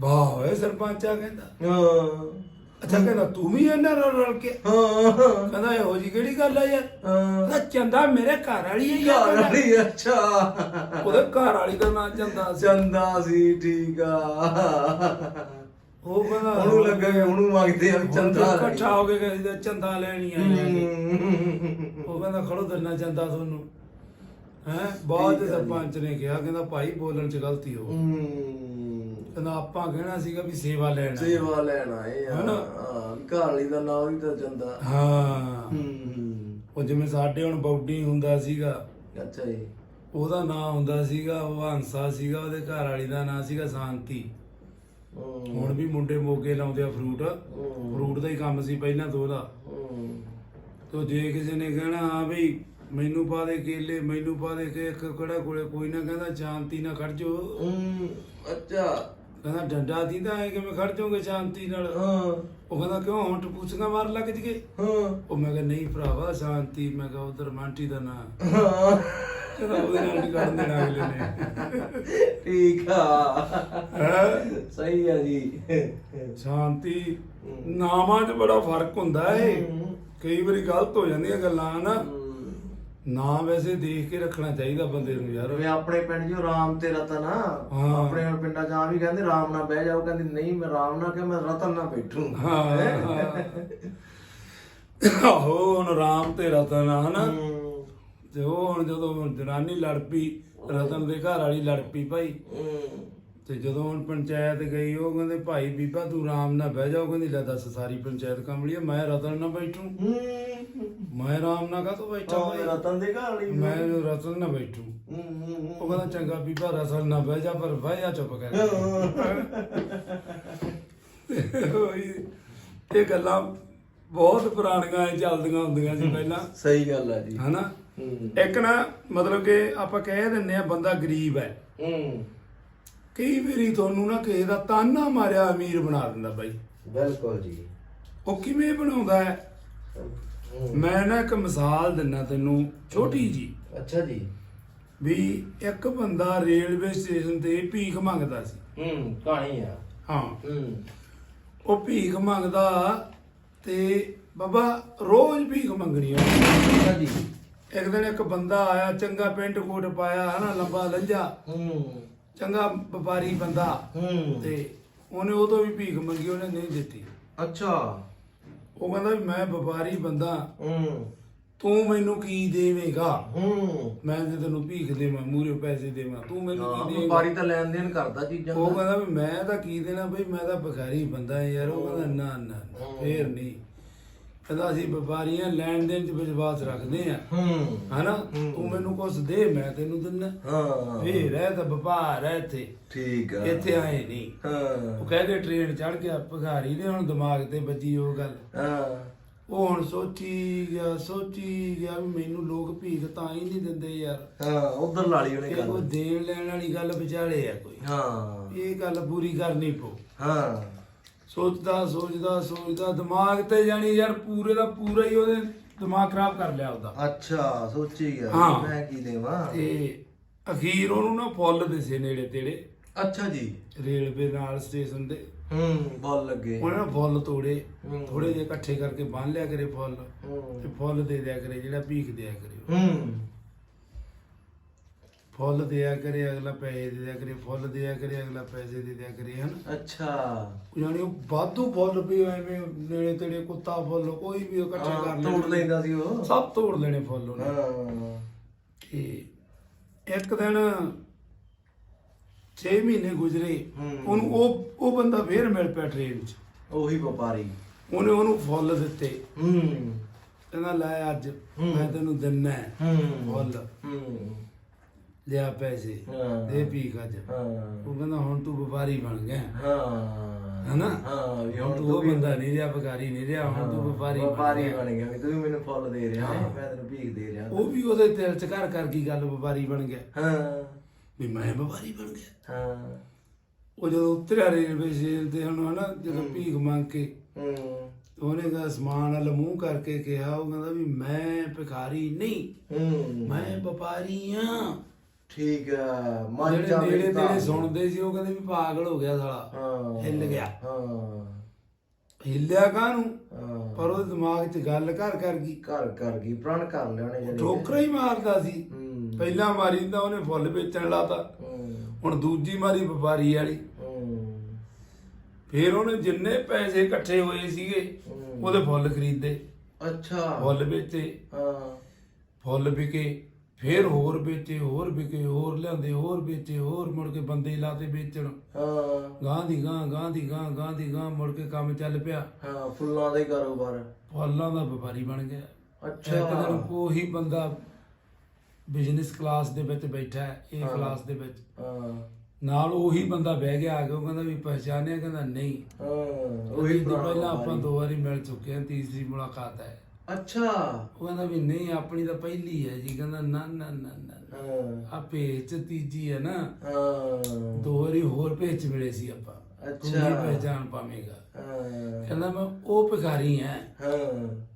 ਵਾਹ ਓਏ ਸਰਪੰਚ ਕਹਿੰਦਾ। ਹਾਂ। ਅੱਛਾ ਕਹਿੰਦਾ ਤੂੰ ਵੀ ਇਹਨਾਂ ਨਾਲ ਰਲ ਕੇ ਹਾਂ ਕਹਿੰਦਾ ਇਹੋ ਜੀ ਕਿਹੜੀ ਗੱਲ ਆ ਯਾਰ? ਹਾਂ। ਕਹਿੰਦਾ ਚੰਦਾ ਮੇਰੇ ਘਰ ਵਾਲੀ ਹੈ ਘਰ ਯਾਰ ਵਾਲੀ ਅੱਛਾ। ਉਹਦੇ ਘਰ ਵਾਲੀ ਦਾ ਨਾਂ ਚੰਦਾ ਸੀ। ਚੰਦਾ ਸੀ ਠੀਕ ਆ। ਉਹ ਕਹਿੰਦਾ ਉਹਨੂੰ ਲੱਗਾ ਕਿ ਉਹਨੂੰ ਮੰਗਦੇ ਆ ਵੀ ਚੰਦਾ ਚੰਦਾ ਇਕੱਠਾ ਹੋ ਕੇ ਸੀ ਤੇ ਚੰਦਾ ਲੈਣੀ ਆ ਜਾ। ਕੇ। ਉਹ ਕਹਿੰਦਾ ਖੜੋ ਦਿਨਾ ਚੰਦਾ ਤੁਹਾਨੂੰ। ਹੈ ਬਾਅਦ। ਸਰਪੰਚ ਨੇ ਕਿਹਾ ਕਹਿੰਦਾ ਭਾਈ ਬੋਲਣ ਚ ਗਲਤੀ ਹੋ ਗਈ। ਕਹਿੰਦਾ ਆਪਾਂ ਕਹਿਣਾ ਸੀਗਾ ਵੀ ਸੇਵਾ ਲੈਣਾ ਸੇਵਾ ਲੈਣਾ ਇਹ ਆ। ਹਨਾ? ਹਾਂ ਵੀ ਘਰ ਵਾਲੀ ਦਾ ਨਾਮ ਵੀ ਤਾਂ ਚੰਦਾ ਹਾਂ। ਹੂੰ। ਉਹ ਜਿਵੇਂ ਸਾਡੇ ਹੁਣ ਬੌਡੀ ਹੁੰਦਾ ਸੀਗਾ ਅੱਛਾ ਜੀ। ਉਹਦਾ ਨਾਂ ਹੁੰਦਾ ਸੀਗਾ ਉਹ ਹੰਸਾ ਸੀਗਾ ਉਹਦੇ ਘਰ ਵਾਲੀ ਦਾ ਨਾਂ ਸੀਗਾ ਸ਼ਾਂਤੀ। ਹੂੰ। ਹੁਣ ਵੀ ਮੁੰਡੇ ਮੋਗੇ ਲਾਉਂਦੇ ਆ ਫਰੂਟ ਹੂੰ। ਫਰੂਟ ਦਾ ਹੀ ਕੰਮ ਸੀ ਪਹਿਲਾਂ ਤੋਂ ਉਹਦਾ। ਹੂੰ। ਤੋ ਜੇ ਕਿਸੇ ਨੇ ਕਹਿਣਾ ਹਾਂ ਬਈ ਮੈਨੂੰ ਪਾ ਦੇ ਕੇਲੇ ਮੈਨੂੰ ਪਾ ਦੇ ਕੇ ਇੱਕ ਕਿਹੜਾ ਕੋਲੇ ਕੋਈ ਨਾ ਕਹਿੰਦਾ ਸ਼ਾਂਤੀ ਨਾਲ ਖੜ ਜੋ ਹੂੰ ਅੱਛਾ। ਕਹਿੰਦਾ ਡੰਡਾ ਦੀਦਾ ਹੈ ਕਿਵੇਂ ਖੜ ਜਾਓਗੇ ਸ਼ਾਂਤੀ ਨਾਲ? ਹਾਂ। ਉਹ ਕਹਿੰਦਾ ਕਿਉਂ ਹੁਣ ਟਪੂਸੀਆਂ ਮਾਰ ਲੱਗ ਜਗੇ ਹਾਂ। ਉਹ ਮੈਂ ਕਿਹਾ ਨਹੀਂ ਭਰਾਵਾ ਸ਼ਾਂਤੀ ਮੈਂ ਕਿਹਾ ਉਧਰ ਮਾਂਟੀ ਦਾ ਨਾਂ। ਹਾਂ। ਕਹਿੰਦਾ ਉਹਦੇ ਨਾਲ ਨਹੀਂ ਕੱਢ ਦੇਣਾ ਅਗਲੇ ਨੇ। ਠੀਕ ਆ। ਹੈਂ? ਸਹੀ ਆ ਜੀ। ਸ਼ਾਂਤੀ ਨਾਮਾਂ 'ਚ ਬੜਾ ਫ਼ਰਕ ਹੁੰਦਾ ਏ। ਕਈ ਵਾਰੀ ਗਲਤ ਹੋ ਜਾਂਦੀਆਂ ਗੱਲਾਂ ਨਾ ਨਾਮ ਵੈਸੇ ਦੇਖ ਕੇ ਰੱਖਣਾ ਚਾਹੀਦਾ ਬੰਦੇ ਨੂੰ ਯਾਰ ਜਿਵੇਂ ਆਪਣੇ ਪਿੰਡ 'ਚ ਰਾਮ ਤੇ ਰਤਨ ਆ ਹਾਂ। ਆਪਣੇ ਹੁਣ ਪਿੰਡਾਂ 'ਚ ਆ ਵੀ ਕਹਿੰਦੇ ਰਾਮ ਨਾਲ ਬਹਿ ਜਾਓ ਕਹਿੰਦੀ ਨਹੀਂ ਮੈਂ ਰਾਮ ਨਾਲ ਕਿ ਮੈਂ ਰਤਨ ਨਾਲ ਬੈਠੂ। ਆਹੋ ਹੁਣ ਰਾਮ ਤੇ ਰਤਨ ਆ ਹਨਾ ਹੂੰ। ਤੇ ਉਹ ਹੁਣ ਜਦੋਂ ਜਨਾਨੀ ਲੜ ਪਈ ਰਤਨ ਦੇ ਘਰ ਵਾਲੀ ਲੜ ਪਈ ਭਾਈ ਹੂੰ। ਤੇ ਜਦੋਂ ਹੁਣ ਪੰਚਾਇਤ ਗਈ ਉਹ ਕਹਿੰਦੇ ਭਾਈ ਬੀਬਾ ਤੂੰ ਰਾਮ ਨਾਲ ਬਹਿ ਜਾ ਉਹ ਕਹਿੰਦੀ ਲੈ ਦੱਸ ਸਾਰੀ ਪੰਚਾਇਤ ਕੰਬਲੀ ਆ, ਮੈਂ ਰਤਨ ਨਾਲ ਬੈਠੂ ਹੂੰ। ਮੈਂ ਰਾਮ ਨਾਲ ਕਾਹਤੋਂ ਬੈਠਾ ਭਾਈ? ਰਤਨ ਦੇ ਘਰ ਵਾਲੀ ਮੈਂ ਰਤਨ ਨਾਲ ਬੈਠੂ। ਉਹ ਕਹਿੰਦਾ ਚੰਗਾ ਬੀਬਾ ਰਸਲ ਨਾ ਬਹਿ ਜਾ ਪਰ ਬਹਿ ਜਾ ਚੁੱਪ ਕਰ। ਇਹ ਗੱਲਾਂ ਬਹੁਤ ਪੁਰਾਣੀਆਂ ਇਹ ਚੱਲਦੀਆਂ ਹੁੰਦੀਆਂ ਸੀ ਪਹਿਲਾਂ। ਸਹੀ ਗੱਲ ਆ ਜੀ। ਹਨਾ? ਹੂੰ। ਇੱਕ ਨਾ ਮਤਲਬ ਕਿ ਆਪਾਂ ਕਹਿ ਦਿੰਨੇ ਆ ਬੰਦਾ ਗਰੀਬ ਹੈ। ਹੂੰ। ਕਈ ਵਾਰੀ ਤੁਹਾਨੂੰ ਨਾ ਕਿਸੇ ਦਾ ਤਾਨਾ ਮਾਰਿਆ ਅਮੀਰ ਬਣਾ ਦਿੰਦਾ ਬਾਈ। ਬਿਲਕੁਲ ਜੀ। ਉਹ ਕਿਵੇਂ ਬਣਾਉਂਦਾ ਹੂੰ। ਮੈਂ ਨਾ ਇੱਕ ਮਿਸਾਲ ਦਿੰਨਾ ਤੈਨੂੰ ਛੋਟੀ ਜੀ। ਅੱਛਾ ਜੀ। ਵੀ ਇੱਕ ਬੰਦਾ ਰੇਲਵੇ ਸਟੇਸ਼ਨ ਤੇ ਭੀਖ ਮੰਗਦਾ ਸੀ। ਹੂੰ ਕਹਾਣੀ ਆ। ਹਾਂ। ਹੂੰ। ਉਹ ਭੀਖ ਮੰਗਦਾ ਤੇ ਬਾਬਾ ਰੋਜ਼ ਭੀਖ ਮੰਗਣੀ। ਅੱਛਾ ਜੀ। ਇੱਕ ਦਿਨ ਇੱਕ ਬੰਦਾ ਆਇਆ ਚੰਗਾ ਪੈਂਟ ਕੋਟ ਪਾਇਆ ਹਨਾ ਲੰਬਾ ਲੰਜਾ ਹੂੰ। ਚੰਗਾ ਵਪਾਰੀ ਬੰਦਾ ਹੂੰ। ਤੇ ਉਹਨੇ ਉਹ ਤੋਂ ਵੀ ਭੀਖ ਮੰਗੀ ਉਹਨੇ ਨਹੀਂ ਦਿੱਤੀ। ਅੱਛਾ। ਉਹ ਕਹਿੰਦਾ ਵੀ ਮੈਂ ਵਪਾਰੀ ਬੰਦਾ। ਹੂੰ। ਤੂੰ ਮੈਨੂੰ ਕੀ ਦੇਵੇਂਗਾ? ਹੂੰ। ਮੈਂ ਤੇ ਤੈਨੂੰ ਭੀਖ ਦੇਵਾਂ ਮੂਰੇ ਪੈਸੇ ਦੇਵਾਂ। ਤੂੰ ਮੈਨੂੰ ਹਾਂ ਕੀ ਦੇਵੇਂਗਾ? ਵਪਾਰੀ ਤਾਂ ਲੈਣ ਦੇਣ ਕਰਦਾ ਚੀਜ਼ਾਂ ਉਹ ਦਾ। ਕਹਿੰਦਾ ਵੀ ਮੈਂ ਤਾਂ ਕੀ ਦੇਣਾ ਬਈ ਮੈਂ ਤਾਂ ਭਿਖਾਰੀ ਬੰਦਾ ਹਾਂ ਯਾਰ ਉਹ ਕਹਿੰਦਾ ਨਾ ਨਾ ਨਾ, ਫੇਰ ਨਹੀਂ। ਕਹਿੰਦਾ ਅਸੀਂ ਵਪਾਰੀਆਂ ਲੈਣ ਦੇਣ 'ਚ ਵਿਸ਼ਵਾਸ ਰੱਖਦੇ ਆ ਹੂੰ। ਹਨਾ? ਤੂੰ ਮੈਨੂੰ ਕੁਛ ਦੇ ਮੈਂ ਤੈਨੂੰ ਦਿੰਦਾ। ਹਾਂ। ਫੇਰ ਹੈ ਤਾਂ ਵਪਾਰ ਹੈ ਇੱਥੇ। ਠੀਕ ਆ। ਇੱਥੇ ਆਏ ਨਹੀਂ। ਹਾਂ। ਉਹ ਕਹਿ ਕੇ ਟ੍ਰੇਨ ਚੜ ਗਿਆ ਭਿਖਾਰੀ ਦੇ ਹੁਣ ਦਿਮਾਗ ਤੇ ਵੱਜੀ ਉਹ ਗੱਲ। ਹਾਂ। ਉਹ ਹੁਣ ਸੋਚੀ ਗਿਆ ਸੋਚੀ ਗਿਆ ਵੀ ਮੈਨੂੰ ਲੋਕ ਭੀਖ ਤਾਂ ਹੀ ਨਹੀਂ ਦਿੰਦੇ ਯਾਰ। ਹਾਂ ਉਧਰ ਲਾਲੀ ਉਹਨੇ ਇਹ ਕੋਈ ਗੱਲ। ਦੇਣ ਲੈਣ ਵਾਲੀ ਗੱਲ ਵਿਚਾਲੇ ਆ ਕੋਈ। ਹਾਂ। ਇਹ ਗੱਲ ਪੂਰੀ ਕਰਨੀ ਪਊ। ਹਾਂ। ਸੋਚਦਾ ਸੋਚਦਾ ਸੋਚਦਾ ਦਿਮਾਗ ਤੇ ਜਾਣੀ ਯਾਰ ਪੂਰੇ ਦਾ ਪੂਰਾ ਹੀ ਉਹਦੇ ਦਿਮਾਗ ਖਰਾਬ ਕਰ ਲਿਆ ਉਹਦਾ। ਅੱਛਾ ਸੋਚੀ ਗਿਆ। ਹਾਂ। ਮੈਂ ਕੀ ਦੇਵਾਂ? ਤੇ ਅਖੀਰ ਉਹਨੂੰ ਨਾ ਫੁੱਲ ਦਿਸੇ ਨੇੜੇ ਤੇੜੇ। ਅੱਛਾ ਜੀ। ਰੇਲਵੇ ਨਾਲ ਸਟੇਸ਼ਨ ਦੇ ਹੂੰ ਬੋਲ ਲੱਗੇ। ਉਹਨੇ ਨਾ ਫੁੱਲ ਤੋੜੇ। ਹੂੰ। ਥੋੜੇ ਜਿਹੇ ਇਕੱਠੇ ਕਰਕੇ ਬੰਨ ਲਿਆ ਕਰੇ ਫੁੱਲ। ਹੂੰ। ਤੇ ਫੁੱਲ ਦੇ ਦਿਆ ਕਰੇ ਜਿਹੜਾ ਭੀਖ ਦਿਆ ਕਰੇ। ਹੂੰ। ਫੁੱਲ ਦਿਆ ਕਰੇ ਅਗਲਾ ਪੈਸੇ ਦੇ ਦਿਆ ਕਰੇ ਫੁੱਲ ਦਿਆ ਕਰੇ ਅਗਲਾ ਪੈਸੇ ਦੇ ਦਿਆ ਕਰੇ ਹਨ? ਅੱਛਾ। ਯਾਨੀ ਉਹ ਵਾਧੂ ਫੁੱਲ ਵੀ ਐਵੇਂ ਨੇੜੇ ਤੇੜੇ ਕੁੱਤਾ ਫੁੱਲ ਕੋਈ ਵੀ ਉਹ ਇਕੱਠੇ ਕਰ ਲੈਣੇ ਤੋੜ ਲੈਂਦਾ ਸੀ ਉਹ। ਸਭ ਤੋੜ ਲੈਣੇ ਫੁੱਲ ਉਹਨੇ। ਹਾਂ। ਤੇ ਇੱਕ ਦਿਨ 6 ਮਹੀਨੇ ਗੁਜ਼ਰੇ। ਉਹਨੂੰ ਉਹ ਉਹ ਬੰਦਾ ਫੇਰ ਮਿਲ ਪਿਆ ਟ੍ਰੇਨ 'ਚ। ਉਹੀ ਵਪਾਰੀ। ਉਹਨੇ ਉਹਨੂੰ ਫੁੱਲ ਦਿੱਤੇ। ਹੂੰ। ਕਹਿੰਦਾ ਲੈ ਅੱਜ। ਮੈਂ ਤੈਨੂੰ ਦਿੰਨਾ ਹੂੰ। ਫੁੱਲ। ਹੂੰ। ਲਿਆ ਪੈਸੇ ਹਾਂ। ਦੇ ਅੱਜ ਹਾਂ। ਉਹ ਕਹਿੰਦਾ ਹੁਣ ਤੂੰ ਵਪਾਰੀ ਬਣ ਗਿਆ। ਹਾਂ। ਹਨਾ? ਹਾਂ ਵੀ ਹੁਣ ਤੂੰ ਉਹ ਬੰਦਾ ਨਹੀਂ ਰਿਹਾ ਭਿਖਾਰੀ ਨਹੀਂ ਰਿਹਾ ਹੁਣ ਤੂੰ ਵਪਾਰੀ ਬਣ ਵਪਾਰੀ ਗਿਆ। ਬਣ ਗਿਆ ਵੀ ਤੂੰ ਮੈਨੂੰ ਫੁੱਲ ਦੇ ਰਿਹਾ। ਮੈਂ ਤੈਨੂੰ ਭੀਖ ਦੇ ਰਿਹਾ। ਉਹ ਵੀ ਉਹਦੇ ਦਿਲ 'ਚ ਘਰ ਕਰ ਗਈ ਗੱਲ ਵਪਾਰੀ ਬਣ ਗਿਆ। ਹਾਂ। ਵੀ ਮੈਂ ਵਪਾਰੀ ਬਣ ਗਿਆ। ਹਾਂ। ਉਹ ਜਦੋਂ ਉਤਰਿਆ ਰੇਲਵੇ ਸਟੇਸ਼ਨ ਤੇ ਹੁਣ ਹਨਾ ਜਦੋਂ ਭੀਖ ਮੰਗ ਕੇ ਹੂੰ। ਉਹਨੇ ਕਹਾ ਸਮਾਨ ਵੱਲ ਮੂੰਹ ਕਰਕੇ ਕਿਹਾ ਉਹ ਕਹਿੰਦਾ ਵੀ ਮੈਂ ਭਿਖਾਰੀ ਨਹੀਂ ਹੂੰ। ਮੈਂ ਵਪਾਰੀ ਆ। ਠੀਕ ਆ ਮਨ ਜਿਹੜੇ ਨੇੜੇ ਤੇੜੇ ਸੁਣਦੇ ਸੀ ਉਹ ਕਹਿੰਦੇ ਵੀ ਪਾਗਲ ਹੋ ਗਿਆ ਸਾਲਾ। ਹਾਂ ਹਿੱਲ ਗਿਆ। ਹਾਂ। ਹਿੱਲਿਆ ਕਾਹਨੂੰ? ਹਾਂ। ਪਰ ਉਹਦੇ ਦਿਮਾਗ 'ਚ ਗੱਲ ਘਰ ਕਰ ਗਈ। ਘਰ ਕਰ ਗਈ ਪ੍ਰਣ ਕਰ ਲਿਆਣੇ ਜਿਹੜੇ ਠੋਕਰਾਂ ਹੀ ਮਾਰਦਾ ਸੀ। ਹੂੰ। ਪਹਿਲਾਂ ਮਾਰੀ ਤਾਂ ਉਹਨੇ ਫੁੱਲ ਵੇਚਣ ਲਾਤਾ। ਹੂੰ। ਹੁਣ ਦੂਜੀ ਮਾਰੀ ਵਪਾਰੀ ਵਾਲੀ। ਹੂੰ। ਫਿਰ ਉਹਨੇ ਜਿੰਨੇ ਪੈਸੇ ਇਕੱਠੇ ਹੋਏ ਸੀਗੇ ਹੂੰ। ਉਹਦੇ ਫੁੱਲ ਖਰੀਦੇ। ਅੱਛਾ। ਫੁੱਲ ਵੇਚੇ। ਹਾਂ। ਫੁੱਲ ਵਿਕੇ। ਫਿਰ ਹੋਰ ਵੇਚੇ ਹੋਰ ਵਿਕੇ ਹੋਰ ਲਿਆਂਦੇ ਹੋਰ ਵੇਚੇ ਹੋਰ ਮੁੜ ਕੇ ਬੰਦੇ ਲਾਤੇ ਵੇਚਣ। ਹਾਂ। ਗਾਂ ਦੀ ਗਾਂ ਗਾਂ ਦੀ ਗਾਂ ਗਾਂ ਦੀ ਗਾਂ ਮੁੜ ਕੇ ਕੰਮ ਚੱਲ ਪਿਆ। ਹਾਂ ਫੁੱਲਾਂ ਦਾ ਕਾਰੋਬਾਰ। ਫੁੱਲਾਂ ਦਾ ਵਪਾਰੀ ਬਣ ਗਿਆ। ਇੱਕ ਅੱਛਾ ਦਿਨ ਉਹੀ ਬੰਦਾ ਬਿਜ਼ਨਸ ਕਲਾਸ ਦੇ ਵਿੱਚ ਬੈਠਾ ਹੈ ਇਹ। ਕਲਾਸ ਦੇ ਵਿੱਚ। ਹਾਂ। ਨਾਲ ਉਹੀ ਬੰਦਾ ਬਹਿ ਗਿਆ ਆ ਕੇ ਉਹ ਕਹਿੰਦਾ ਵੀ ਪਛਾਣਿਆ ਕਹਿੰਦਾ ਨਹੀਂ। ਹਾਂ ਉਹੀ ਪਹਿਲਾਂ ਆਪਾਂ। ਦੋ ਵਾਰੀ ਮਿਲ ਚੁੱਕੇ ਹਾਂ ਤੀਸਰੀ ਮੁਲਾਕਾਤ ਹੈ। ਅੱਛਾ। ਉਹ ਕਹਿੰਦਾ ਵੀ ਨਹੀਂ ਆਪਣੀ ਤਾਂ ਪਹਿਲੀ ਹੈ ਜੀ। ਕਹਿੰਦਾ ਨਾ ਨਾ ਨਾ। ਹਾਂ। ਆ ਭੇਜ ਚ ਤੀਜੀ ਹੈ ਨਾ। ਹਾਂ। ਦੋ ਵਾਰੀ ਹੋਰ ਭੇਜ ਚ ਮਿਲੇ ਸੀ ਆਪਾਂ। ਤੂੰ ਅੱਛਾ। ਵੀ ਪਹਿਚਾਣ ਪਾਵੇਂਗਾ। ਹਾਂ। ਕਹਿੰਦਾ ਮੈਂ ਉਹ ਭਿਖਾਰੀ ਹਾਂ। ਹਾਂ।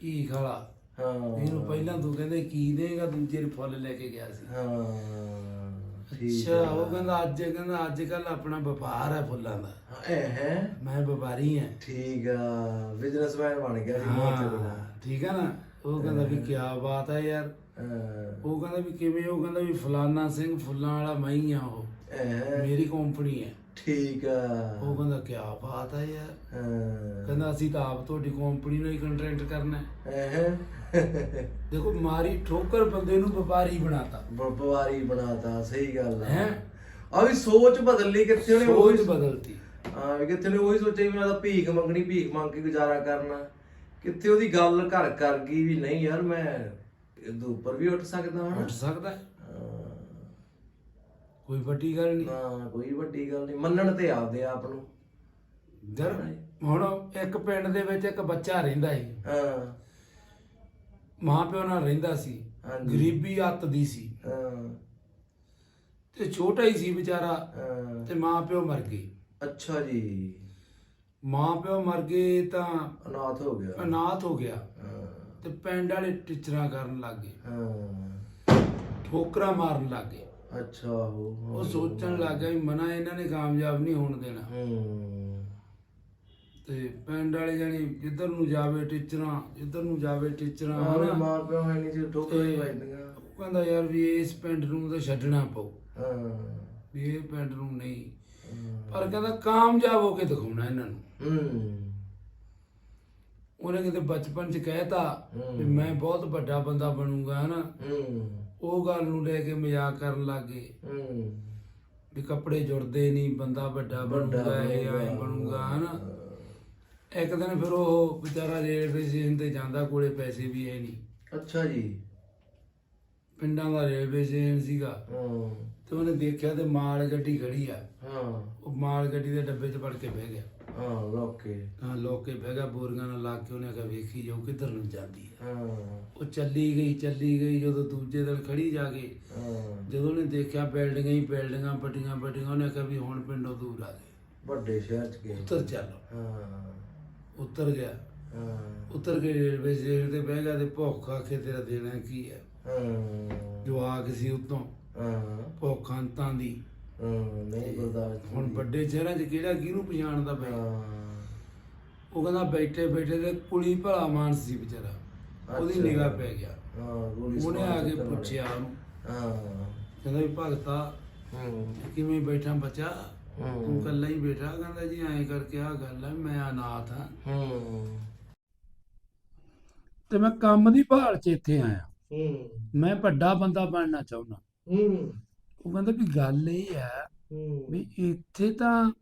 ਕੀ ਖਾਲਾ। ਹਾਂ। ਇਹਨੂੰ ਪਹਿਲਾਂ ਤੂੰ ਕਹਿੰਦੇ ਕੀ ਦੇਗਾ ਦੂਜੇ ਨੂੰ ਫੁੱਲ ਲੈ ਕੇ ਗਿਆ ਸੀ। ਹਾਂ। ਠੀਕ ਅੱਛਾ ਉਹ ਕਹਿੰਦਾ ਅੱਜ ਕਹਿੰਦਾ ਅੱਜ ਕੱਲ ਆਪਣਾ ਵਪਾਰ ਹੈ ਫੁੱਲਾਂ ਦਾ। ਹੈ ਮੈਂ ਵਪਾਰੀ ਹਾਂ। ਠੀਕ ਆ ਬਿਜ਼ਨਸਮੈਨ ਬਣ ਗਿਆ ਸੀ ਬਹੁਤ ਠੀਕ ਹੈ ਨਾ? ਉਹ ਕਹਿੰਦਾ ਵੀ ਕੀ ਬਾਤ ਹੈ ਯਾਰ। ਉਹ ਕਹਿੰਦਾ ਵੀ ਕਿਵੇਂ ਉਹ ਕਹਿੰਦਾ ਵੀ ਫਲਾਨਾ ਸਿੰਘ ਫੁੱਲਾਂ ਵਾਲਾ ਮੈਂ ਹੀ ਆ ਉਹ। ਮੇਰੀ ਕੰਪਨੀ ਹੈ। ਠੀਕ ਆ। ਉਹ ਕਹਿੰਦਾ ਕੀ ਬਾਤ ਹੈ ਯਾਰ। ਕਹਿੰਦਾ ਅਸੀਂ ਤਾਂ ਆਪ ਤੁਹਾਡੀ ਕੰਪਨੀ ਨਾਲ ਹੀ ਕੰਟਰੈਕਟ ਕਰਨਾ ਹੈ। ਦੇਖੋ ਮਾਰੀ ਠੋਕਰ ਬੰਦੇ ਨੂੰ ਵਪਾਰੀ ਬਣਾਤਾ। ਵਪਾਰੀ ਬਣਾਤਾ ਸਹੀ ਗੱਲ ਆ। ਹੈ? ਆ ਵੀ ਸੋਚ ਬਦਲ ਲਈ ਕਿੱਥੇ ਉਹਨੇ ਉਹੀ ਸੋਚ ਬਦਲਤੀ। ਹਾਂ ਵੀ ਕਿੱਥੇ ਨੇ ਉਹੀ ਸੋਚਿਆ ਵੀ ਮੈਂ ਤਾਂ ਭੀਖ ਮੰਗਣੀ ਭੀਖ ਮੰਗ ਕੇ ਗੁਜ਼ਾਰਾ ਕਰਨਾ। ਕਿੱਥੇ ਉਹਦੀ ਗੱਲ ਘਰ ਕਰ ਗਈ ਵੀ ਨਹੀਂ ਯਾਰ ਮੈਂ ਇਹਦੇ ਉੱਪਰ ਵੀ ਉੱਠ ਸਕਦਾ ਹਾਂ। ਉੱਠ ਸਕਦਾ। ਹੈ। ਕੋਈ ਵੱਡੀ ਗੱਲ ਨਹੀਂ। ਨਾ ਕੋਈ ਵੱਡੀ ਗੱਲ ਨਹੀਂ। ਮੰਨਣ ਤੇ ਆਪਦੇ ਆਪ ਨੂੰ। ਜਰ ਹੁਣ ਇੱਕ ਪਿੰਡ ਦੇ ਵਿੱਚ ਇੱਕ ਬੱਚਾ ਰਹਿੰਦਾ ਸੀ। ਹਾਂ। ਮਾਂ ਪਿਓ ਨਾਲ ਰਹਿੰਦਾ ਸੀ ਹਾਂਜੀ। ਗਰੀਬੀ ਅੱਤ ਦੀ ਸੀ। ਹਾਂ। ਤੇ ਛੋਟਾ ਹੀ ਸੀ ਵਿਚਾਰਾ ਹਾਂ। ਤੇ ਮਾਂ ਪਿਓ ਮਰ ਗਏ। ਅੱਛਾ ਜੀ। ਮਾਂ ਪਿਓ ਮਰ ਗਏ ਤਾਂ ਅਨਾਥ ਹੋ ਗਿਆ। ਅਨਾਥ ਹੋ ਗਿਆ। ਹਾਂ। ਤੇ ਪਿੰਡ ਵਾਲੇ ਟੀਚਰਾਂ ਕਰਨ ਲੱਗ ਗਏ। ਹਾਂ। ਠੋਕਰਾਂ ਮਾਰਨ ਲੱਗ ਗਏ। ਅੱਛਾ। ਉਹ ਸੋਚਣ ਲੱਗ ਗਿਆ ਵੀ ਮਨਾ ਇਹਨਾਂ ਨੇ ਕਾਮਯਾਬ ਨਹੀਂ ਹੋਣ ਦੇਣਾ। ਹੂੰ। ਤੇ ਪਿੰਡ ਵਾਲੇ ਜਾਨੀ ਜਿੱਧਰ ਨੂੰ ਜਾਵੇ ਟੀਚਰਾਂ ਜਿੱਧਰ ਨੂੰ ਜਾਵੇ ਟੀਚਰਾਂ ਹਾਂ ਹਨਾ। ਮਾਂ ਪਿਓ ਹੈ ਨਹੀਂ ਸੀ ਠੋਕਰ ਹੀ ਵੱਜਦੀਆਂ ਉਹ ਕਹਿੰਦਾ ਯਾਰ ਵੀ ਇਸ ਪਿੰਡ ਨੂੰ ਤਾਂ ਛੱਡਣਾ ਪਊ। ਹਾਂ। ਵੀ ਇਹ ਪਿੰਡ ਨੂੰ ਨਹੀਂ। ਪਰ ਕਹਿੰਦਾ ਕਾਮਯਾਬ ਹੋ ਕੇ ਦਿਖਾਉਣਾ ਇਹਨਾਂ ਨੂੰ। ਹੂੰ। ਉਹਨੇ ਕਿਤੇ ਬਚਪਨ ਚ ਕਹਿਤਾ ਹੂੰ। ਵੀ ਮੈਂ ਬਹੁਤ ਵੱਡਾ ਬੰਦਾ ਬਣੂੰਗਾ ਹਨਾ? ਹੂੰ। ਉਹ ਗੱਲ ਨੂੰ ਲੈ ਕੇ ਮਜ਼ਾਕ ਕਰਨ ਲੱਗੇ ਹੂੰ। ਵੀ ਕੱਪੜੇ ਜੁੜਦੇ ਨਹੀਂ ਬੰਦਾ ਵੱਡਾ ਬਣੂਗਾ ਇਹ ਐ ਬਣੂਗਾ ਹਨਾ? ਇੱਕ ਦਿਨ ਫਿਰ ਉਹ ਵਿਚਾਰਾ ਰੇਲਵੇ ਸਟੇਸ਼ਨ ਤੇ ਜਾਂਦਾ ਕੋਲੇ ਪੈਸੇ ਵੀ ਹੈ ਨਹੀਂ। ਅੱਛਾ ਜੀ। ਪਿੰਡਾਂ ਦਾ ਰੇਲਵੇ ਸਟੇਸ਼ਨ ਸੀਗਾ। ਹੂੰ। ਤੇ ਉਹਨੇ ਦੇਖਿਆ ਤੇ ਮਾਲ ਗੱਡੀ ਖੜੀ ਆ। ਹਾਂ। ਉਹ ਮਾਲ ਗੱਡੀ ਦੇ ਡੱਬੇ 'ਚ ਵੜ ਕੇ ਬਹਿ ਗਿਆ। ਹਾਂ ਲੋਕੇ ਹਾਂ ਲੋਕ ਕੇ ਬਹਿ ਗਿਆ ਬੋਰੀਆਂ ਨਾਲ ਲਾ ਕੇ ਉਹਨੇ ਕਿਹਾ ਵੇਖੀ ਜਾਓ ਕਿੱਧਰ ਨੂੰ ਜਾਂਦੀ ਹੈ ਹਾਂ। ਉਹ ਚੱਲੀ ਗਈ ਚੱਲੀ ਗਈ ਜਦੋਂ ਦੂਜੇ ਦਿਨ ਖੜੀ ਜਾ ਕੇ ਹਾਂ। ਜਦੋਂ ਉਹਨੇ ਦੇਖਿਆ ਬਿਲਡਿੰਗਾਂ ਹੀ ਬਿਲਡਿੰਗਾਂ ਵੱਡੀਆਂ ਵੱਡੀਆਂ ਉਹਨੇ ਕਿਹਾ ਵੀ ਹੁਣ ਪਿੰਡੋਂ ਦੂਰ ਆ ਗਏ। ਵੱਡੇ ਸ਼ਹਿਰ ਚ ਗਏ। ਉੱਤਰ ਚੱਲ। ਹਾਂ। ਉੱਤਰ ਗਿਆ। ਉੱਤਰ ਕੇ ਰੇਲਵੇ ਸਟੇਸ਼ਨ ਤੇ ਬਹਿ ਗਿਆ ਤੇ ਭੁੱਖ ਆ ਕੇ ਤੇਰਾ ਦੇਣਾ ਕੀ ਹੈ? ਜਵਾਕ ਸੀ ਉਤੋਂ। ਭੁੱਖ ਅੰਤਾਂ ਦੀ। ਹਾਂ ਨਹੀਂ ਬਰਦਾਸ਼ਤ ਹੁਣ ਵੱਡੇ ਸ਼ਹਿਰਾਂ 'ਚ ਕਿਹੜਾ ਕਿਹਨੂੰ ਪਛਾਣਦਾ ਬਈ? ਉਹ ਕਹਿੰਦਾ ਬੈਠੇ ਬੈਠੇ ਤੇ ਕੁੜੀ ਭਲਾ ਮਾਨਸ ਸੀ ਵਿਚਾਰਾ। ਉਹਦੀ। ਨਿਗਾਹ ਪੈ ਗਿਆ। ਉਹਨੇ ਆ ਕੇ ਪੁੱਛਿਆ ਉਹਨੂੰ। ਹਾਂ। ਕਹਿੰਦਾ ਵੀ ਭਗਤਾ ਕਿਵੇਂ ਬੈਠਾ ਬੱਚਾ। ਤੂੰ ਕੱਲਾ ਹੀ ਬੈਠਾ ਕਹਿੰਦਾ ਜੀ ਐਂ ਕਰਕੇ ਆ ਗੱਲ ਹੈ ਮੈਂ ਅਨਾਥ ਹਾਂ ਹੂੰ। ਤੇ ਮੈਂ ਕੰਮ ਦੀ ਭਾਲ 'ਚ ਇੱਥੇ ਆਇਆ। ਹੂੰ। ਮੈਂ ਵੱਡਾ ਬੰਦਾ ਬਣਨਾ ਚਾਹੁੰਦਾ। ਹੂੰ। ਉਹ ਕਹਿੰਦਾ ਵੀ ਗੱਲ ਇਹ ਹੈ ਹੂੰ। ਵੀ ਇੱਥੇ ਤਾਂ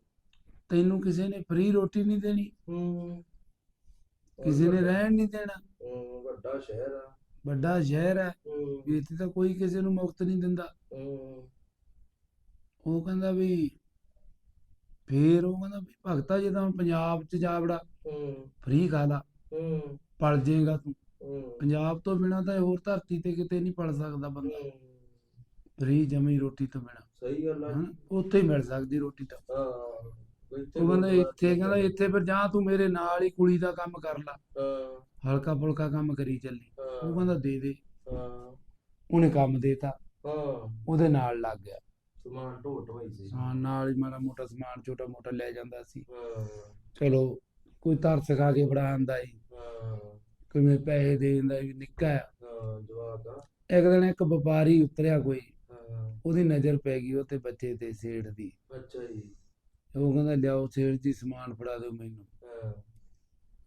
ਤੈਨੂੰ ਕਿਸੇ ਨੇ ਫ੍ਰੀ ਰੋਟੀ ਨਹੀਂ ਦੇਣੀ। ਹੂੰ। ਕਿਸੇ ਨੇ ਰਹਿਣ ਨਹੀਂ ਦੇਣਾ। ਹੂੰ ਵੱਡਾ ਸ਼ਹਿਰ ਆ। ਵੱਡਾ ਸ਼ਹਿਰ ਹੈ ਹੂੰ। ਵੀ ਇੱਥੇ ਤਾਂ ਕੋਈ ਕਿਸੇ ਨੂੰ ਮੁਫਤ ਨਹੀਂ ਦਿੰਦਾ। ਹੂੰ। ਉਹ ਕਹਿੰਦਾ ਵੀ ਫੇਰ ਉਹ ਕਹਿੰਦਾ ਵੀ ਭਗਤਾ ਜੇ ਤਾਂ ਪੰਜਾਬ 'ਚ ਜਾ ਵੜਾ ਹੂੰ। ਫ੍ਰੀ ਖਾ ਲਾ। ਹੂੰ। ਪਲ ਜਾਏਗਾ ਤੂੰ। ਹੂੰ। ਪੰਜਾਬ ਤੋਂ ਬਿਨਾ ਤਾਂ ਹੋਰ ਧਰਤੀ ਤੇ ਕਿਤੇ ਨਹੀਂ ਪਲ ਸਕਦਾ ਬੰਦਾ। ਫ੍ਰੀ ਜਮੀ ਰੋਟੀ ਤੋਂ ਬਿਨਾ। ਸਹੀ ਗੱਲ ਆ ਉੱਥੇ ਹੀ ਮਿਲ ਸਕਦੀ ਰੋਟੀ ਤਾਂ। ਹਾਂ ਉਹ ਕਹਿੰਦਾ ਇੱਥੇ ਕਹਿੰਦਾ ਇੱਥੇ ਫਿਰ ਜਾਂ ਤੂੰ ਮੇਰੇ ਨਾਲ ਹੀ ਕੁੜੀ ਦਾ ਕੰਮ ਕਰ ਲਾ। ਹਾਂ। ਹਲਕਾ ਫੁਲਕਾ ਕੰਮ ਕਰੀ ਚੱਲੀ। ਉਹ ਕਹਿੰਦਾ ਦੇ ਦੇ। ਹਾਂ। ਉਹਨੇ ਕੰਮ ਦੇਤਾ। ਹਾਂ। ਉਹਦੇ ਨਾਲ ਲੱਗ ਗਿਆ। ਸਮਾਨ ਢੋਟ ਹੋਈ ਸੀ। ਹਾਂ ਨਾਲ ਹੀ ਮਾੜਾ ਮੋਟਾ ਸਮਾਨ ਛੋਟਾ ਮੋਟਾ ਲੈ ਜਾਂਦਾ ਸੀ। ਹਾਂ। ਚਲੋ ਕੋਈ ਤਰਸ ਖਾ ਕੇ ਫੜਾ ਆਂਦਾ ਜੀ ਹਾਂ। ਕਿਵੇਂ ਪੈਸੇ ਦੇ ਦਿੰਦਾ ਵੀ ਨਿੱਕਾ ਆ। ਆ ਇੱਕ ਦਿਨ ਇੱਕ ਵਪਾਰੀ ਉਤਰਿਆ ਕੋਈ। ਹਾਂ। ਉਹਦੀ ਨਜ਼ਰ ਪੈ ਗਈ ਉਹ ਤੇ ਬੱਚੇ ਤੇ ਸੇਠ ਦੀ। ਅੱਛਾ ਜੀ। ਉਹ ਕਹਿੰਦਾ ਲਿਆਓ ਸੇਠ ਜੀ ਸਮਾਨ ਫੜਾ ਦਿਓ ਮੈਨੂੰ। ਹਾਂ।